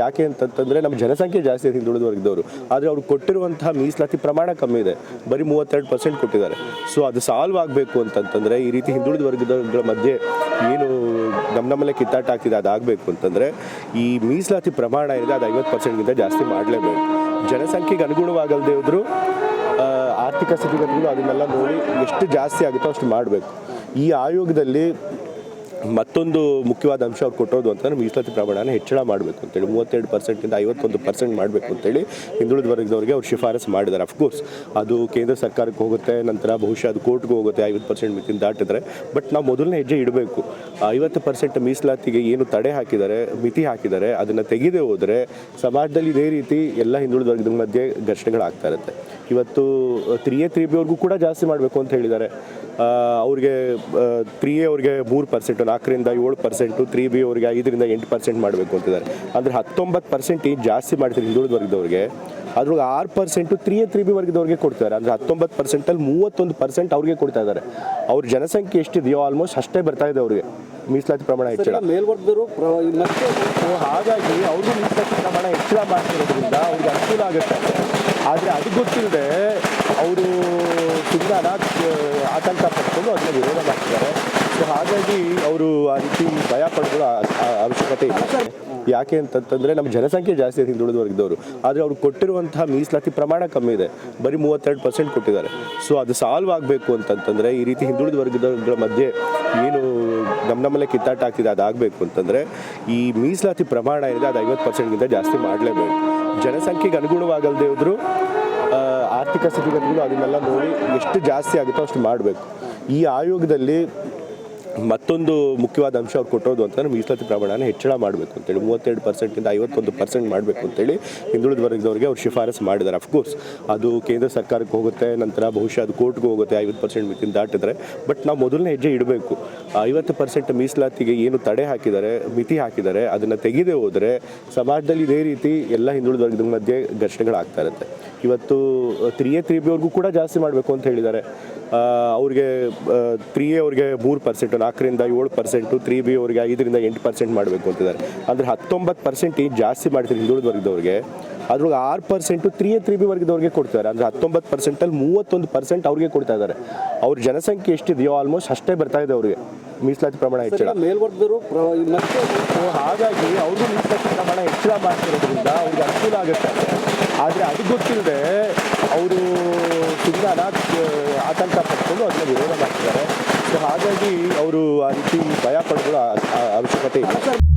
ಯಾಕೆ ಅಂತಂತಂದ್ರೆ ನಮ್ಮ ಜನಸಂಖ್ಯೆ ಜಾಸ್ತಿ ಇದೆ ಹಿಂದುಳಿದ ವರ್ಗದವರು ಆದರೆ ಅವ್ರು ಕೊಟ್ಟಿರುವಂತಹ ಮೀಸಲಾತಿ ಪ್ರಮಾಣ ಕಮ್ಮಿ ಇದೆ. ಬರೀ ಮೂವತ್ತೆರಡು ಪರ್ಸೆಂಟ್ ಕೊಟ್ಟಿದ್ದಾರೆ. ಸೊ ಅದು ಸಾಲ್ವ್ ಆಗಬೇಕು ಅಂತಂತಂದ್ರೆ ಈ ರೀತಿ ಹಿಂದುಳಿದ ವರ್ಗದವರ ಮಧ್ಯೆ ಏನು ನಮ್ಮ ನಮ್ಮಲ್ಲೇ ಕಿತ್ತಾಟ ಆಗ್ತಿದೆ ಅದಾಗಬೇಕು ಅಂತಂದ್ರೆ ಈ ಮೀಸಲಾತಿ ಪ್ರಮಾಣ ಏನಿದೆ, ಅದು ಐವತ್ತು ಪರ್ಸೆಂಟ್ಗಿಂತ ಜಾಸ್ತಿ ಮಾಡಲೇಬೇಕು. ಜನಸಂಖ್ಯೆಗೆ ಅನುಗುಣವಾಗಲ್ದೆ ಹೋದ್ರು ಆರ್ಥಿಕ ಸ್ಥಿತಿಗತಿಗಳು ಅದನ್ನೆಲ್ಲ ನೋಡಿ ಎಷ್ಟು ಜಾಸ್ತಿ ಆಗುತ್ತೋ ಅಷ್ಟು ಮಾಡಬೇಕು. ಈ ಆಯೋಗದಲ್ಲಿ ಮತ್ತೊಂದು ಮುಖ್ಯವಾದ ಅಂಶ ಅವ್ರು ಕೊಟ್ಟೋದು ಅಂತಂದ್ರೆ ಮೀಸಲಾತಿ ಪ್ರಮಾಣನ ಹೆಚ್ಚಳ ಮಾಡಬೇಕು ಅಂತೇಳಿ, ಮೂವತ್ತೆರಡು ಪರ್ಸೆಂಟಿಂದ ಐವತ್ತೊಂದು ಪರ್ಸೆಂಟ್ ಮಾಡಬೇಕು ಅಂತೇಳಿ ಹಿಂದುಳಿದ ವರ್ಗದವರಿಗೆ ಅವ್ರು ಶಿಫಾರಸು ಮಾಡಿದ್ದಾರೆ. ಅಫ್ಕೋರ್ಸ್ ಅದು ಕೇಂದ್ರ ಸರ್ಕಾರಕ್ಕೆ ಹೋಗುತ್ತೆ, ನಂತರ ಬಹುಶಃ ಅದು ಕೋರ್ಟ್ಗೆ ಹೋಗುತ್ತೆ, ಐವತ್ತು ಪರ್ಸೆಂಟ್ ಮಿತಿನ ದಾಟಿದ್ರೆ ಬಟ್ ನಾವು ಮೊದಲನೇ ಹೆಜ್ಜೆ ಇಡಬೇಕು. ಐವತ್ತು ಪರ್ಸೆಂಟ್ ಮೀಸಲಾತಿಗೆ ಏನು ತಡೆ ಹಾಕಿದ್ದಾರೆ ಮಿತಿ ಹಾಕಿದ್ದಾರೆ ಅದನ್ನು ತೆಗೆದೇ ಹೋದರೆ ಸಮಾಜದಲ್ಲಿ ಇದೇ ರೀತಿ ಎಲ್ಲ ಹಿಂದುಳಿದ ವರ್ಗದ ಮಧ್ಯೆ ಘರ್ಷಣೆಗಳಾಗ್ತಾ ಇರುತ್ತೆ. ಇವತ್ತು ತ್ರೀ ಎ ತ್ರೀ ಬಿ ಅವ್ರಿಗೂ ಕೂಡ ಜಾಸ್ತಿ ಮಾಡಬೇಕು ಅಂತ ಹೇಳಿದ್ದಾರೆ. ಅವ್ರಿಗೆ ತ್ರೀ ಎ ಅವ್ರಿಗೆ ಮೂರು ಪರ್ಸೆಂಟು, ನಾಲ್ಕರಿಂದ ಏಳು ಪರ್ಸೆಂಟು ತ್ರೀ ಬಿ ಅವ್ರಿಗೆ ಐದರಿಂದ ಎಂಟು ಪರ್ಸೆಂಟ್ ಮಾಡಬೇಕು ಅಂತಿದ್ದಾರೆ. ಅಂದರೆ ಹತ್ತೊಂಬತ್ತು ಪರ್ಸೆಂಟ್ ಜಾಸ್ತಿ ಮಾಡ್ತಾರೆ ಹಿಂದುಳಿದ ವರ್ಗದವ್ರಿಗೆ ಅದ್ರೊಳಗೆ ಆರು percent three A three B ವರ್ಗದವ್ರಿಗೆ ಕೊಡ್ತಾರೆ ಅಂದರೆ ಹತ್ತೊಂಬತ್ತು ಪರ್ಸೆಂಟಲ್ಲಿ ಮೂವತ್ತೊಂದು ಪರ್ಸೆಂಟ್ ಅವ್ರಿಗೆ ಕೊಡ್ತಾ ಇದ್ದಾರೆ ಅವ್ರ ಜನಸಂಖ್ಯೆ ಎಷ್ಟಿದೆಯೋ ಆಲ್ಮೋಸ್ಟ್ ಅಷ್ಟೇ ಬರ್ತಾ ಇದೆ ಅವ್ರಿಗೆ. ಮೀಸಲಾತಿ ಪ್ರಮಾಣ ಹೆಚ್ಚಳ. ಮೇಲ್ವರ್ಗದವರು ಮತ್ತೆ ಹಾಗಾಗಿ ಅವರು ಮೀಸಲಾತಿ ಪ್ರಮಾಣ ಹೆಚ್ಚಳ ಮಾಡ್ತಿರೋದ್ರಿಂದ ಅವ್ರಿಗೆ ಅನುಕೂಲ ಆಗುತ್ತೆ. ಆದರೆ ಅದು ಗೊತ್ತಿಲ್ಲದೆ ಅವರು ಅನಾಥ, ಆತಂಕ ಪಡ್ಕೊಂಡು ಅದನ್ನ ವಿರೋಧ ಮಾಡ್ತಿದ್ದಾರೆ. ಸೊ ಹಾಗಾಗಿ ಅವರು ಆ ರೀತಿ ಭಯ ಪಡ್ಕೊಳ್ಳೋ ಅವಶ್ಯಕತೆ ಇಲ್ಲ. ಯಾಕೆ ಅಂತಂತಂದರೆ ನಮ್ಮ ಜನಸಂಖ್ಯೆ ಜಾಸ್ತಿ ಇದೆ ಹಿಂದುಳಿದ ವರ್ಗದವರು ಆದರೆ ಅವ್ರು ಕೊಟ್ಟಿರುವಂತಹ ಮೀಸಲಾತಿ ಪ್ರಮಾಣ ಕಮ್ಮಿ ಇದೆ. ಬರೀ ಮೂವತ್ತೆರಡು ಪರ್ಸೆಂಟ್ ಕೊಟ್ಟಿದ್ದಾರೆ. ಸೊ ಅದು ಸಾಲ್ವ್ ಆಗಬೇಕು ಅಂತಂತಂದರೆ ಈ ರೀತಿ ಹಿಂದುಳಿದ ವರ್ಗದವರ ಮಧ್ಯೆ ಏನು ನಮ್ಮ ನಮ್ಮಲ್ಲೇ ಕಿತ್ತಾಟ ಆಗ್ತಿದೆ ಅದಾಗಬೇಕು ಅಂತಂದ್ರೆ ಈ ಮೀಸಲಾತಿ ಪ್ರಮಾಣ ಏನಿದೆ ಅದು ಐವತ್ತು ಪರ್ಸೆಂಟ್ಗಿಂತ ಜಾಸ್ತಿ ಮಾಡಲೇಬೇಕು. ಜನಸಂಖ್ಯೆಗೆ ಅನುಗುಣವಾಗಲ್ದೇ ಇದ್ದರೂ ಆರ್ಥಿಕ ಸ್ಥಿತಿಗತಿಗಳು ಅದನ್ನೆಲ್ಲ ನೋಡಿ ಎಷ್ಟು ಜಾಸ್ತಿ ಆಗುತ್ತೋ ಅಷ್ಟು ಮಾಡಬೇಕು. ಈ ಆಯೋಗದಲ್ಲಿ ಮತ್ತೊಂದು ಮುಖ್ಯವಾದ ಅಂಶ ಅವ್ರು ಕೊಟ್ಟೋದು ಅಂತಂದ್ರೆ ಮೀಸಲಾತಿ ಪ್ರಮಾಣನ ಹೆಚ್ಚಳ ಮಾಡಬೇಕು ಅಂತೇಳಿ. ಮೂವತ್ತೆರಡು ಪರ್ಸೆಂಟಿಂದ ಐವತ್ತೊಂದು ಪರ್ಸೆಂಟ್ ಮಾಡಬೇಕು ಅಂತೇಳಿ ಹಿಂದುಳಿದ ವರ್ಗದವರಿಗೆ ಅವ್ರು ಶಿಫಾರಸು ಮಾಡಿದ್ದಾರೆ. ಅಫ್ಕೋರ್ಸ್ ಅದು ಕೇಂದ್ರ ಸರ್ಕಾರಕ್ಕೆ ಹೋಗುತ್ತೆ, ನಂತರ ಬಹುಶಃ ಅದು ಕೋರ್ಟ್ಗೆ ಹೋಗುತ್ತೆ, ಐವತ್ತು ಪರ್ಸೆಂಟ್ ಮಿತಿನ ದಾಟಿದ್ರೆ. ಬಟ್ ನಾವು ಮೊದಲನೇ ಹೆಜ್ಜೆ ಇಡಬೇಕು. ಐವತ್ತು ಪರ್ಸೆಂಟ್ ಮೀಸಲಾತಿಗೆ ಏನು ತಡೆ ಹಾಕಿದ್ದಾರೆ, ಮಿತಿ ಹಾಕಿದ್ದಾರೆ, ಅದನ್ನು ತೆಗೆದೇ ಹೋದರೆ ಸಮಾಜದಲ್ಲಿ ಇದೇ ರೀತಿ ಎಲ್ಲ ಹಿಂದುಳಿದ ವರ್ಗದ ಮಧ್ಯೆ ಘರ್ಷಣೆಗಳಾಗ್ತಾ ಇರುತ್ತೆ. ಇವತ್ತು ತ್ರೀ ಎ ತ್ರೀ ಬಿ ಅವ್ರಿಗೂ ಕೂಡ ಜಾಸ್ತಿ ಮಾಡಬೇಕು ಅಂತ ಹೇಳಿದ್ದಾರೆ. ಅವ್ರಿಗೆ ತ್ರೀ ಎ ಅವ್ರಿಗೆ ಮೂರು ಪರ್ಸೆಂಟು ನಾಲ್ಕರಿಂದ ಏಳು ಪರ್ಸೆಂಟು ತ್ರೀ ಬಿ ಅವ್ರಿಗೆ ಐದರಿಂದ ಎಂಟು ಪರ್ಸೆಂಟ್ ಮಾಡಬೇಕು ಅಂತಿದ್ದಾರೆ. ಅಂದರೆ ಹತ್ತೊಂಬತ್ತು ಪರ್ಸೆಂಟ್ ಈಗ ಜಾಸ್ತಿ ಮಾಡ್ತಾರೆ ಹಿಂದುಳಿದ ವರ್ಗದವ್ರಿಗೆ. ಅದ್ರೊಳಗೆ ಆರು ಪರ್ಸೆಂಟು ತ್ರೀ ತ್ರೀ ಬಿ ವರ್ಗದವ್ರಿಗೆ ಕೊಡ್ತಾರೆ ಅಂದರೆ ಹತ್ತೊಂಬತ್ತು ಪರ್ಸೆಂಟಲ್ಲಿ ಮೂವತ್ತೊಂದು ಪರ್ಸೆಂಟ್ ಅವ್ರಿಗೆ ಕೊಡ್ತಾ ಇದ್ದಾರೆ. ಅವ್ರ ಜನಸಂಖ್ಯೆ ಎಷ್ಟಿದೆಯೋ ಆಲ್ಮೋಸ್ಟ್ ಅಷ್ಟೇ ಬರ್ತಾ ಇದೆ ಅವ್ರಿಗೆ. ಮೀಸಲಾತಿ ಪ್ರಮಾಣ ಹೆಚ್ಚಳ. ಸೊ ಹಾಗಾಗಿ ಅವ್ರಿಗೂ ಮೀಸಲಾತಿ ಪ್ರಮಾಣ ಹೆಚ್ಚಳ ಮಾಡ್ತಿರೋದ್ರಿಂದ ಅವ್ರಿಗೆ ಅನುಕೂಲ ಆಗುತ್ತೆ. ಆದರೆ ಅದು ಗೊತ್ತಿಲ್ಲದೆ ಅವರು ಸುಮ್ಮನೆ ಅನಾಥ ಆತಂಕ ಪಡ್ಕೊಂಡು ಅದನ್ನ ವಿರೋಧ ಮಾಡ್ತಿದ್ದಾರೆ. ಹಾಗಾಗಿ ಅವರು ಆ ರೀತಿ ಭಯ ಆ ಅವಶ್ಯಕತೆ ಇಲ್ಲ.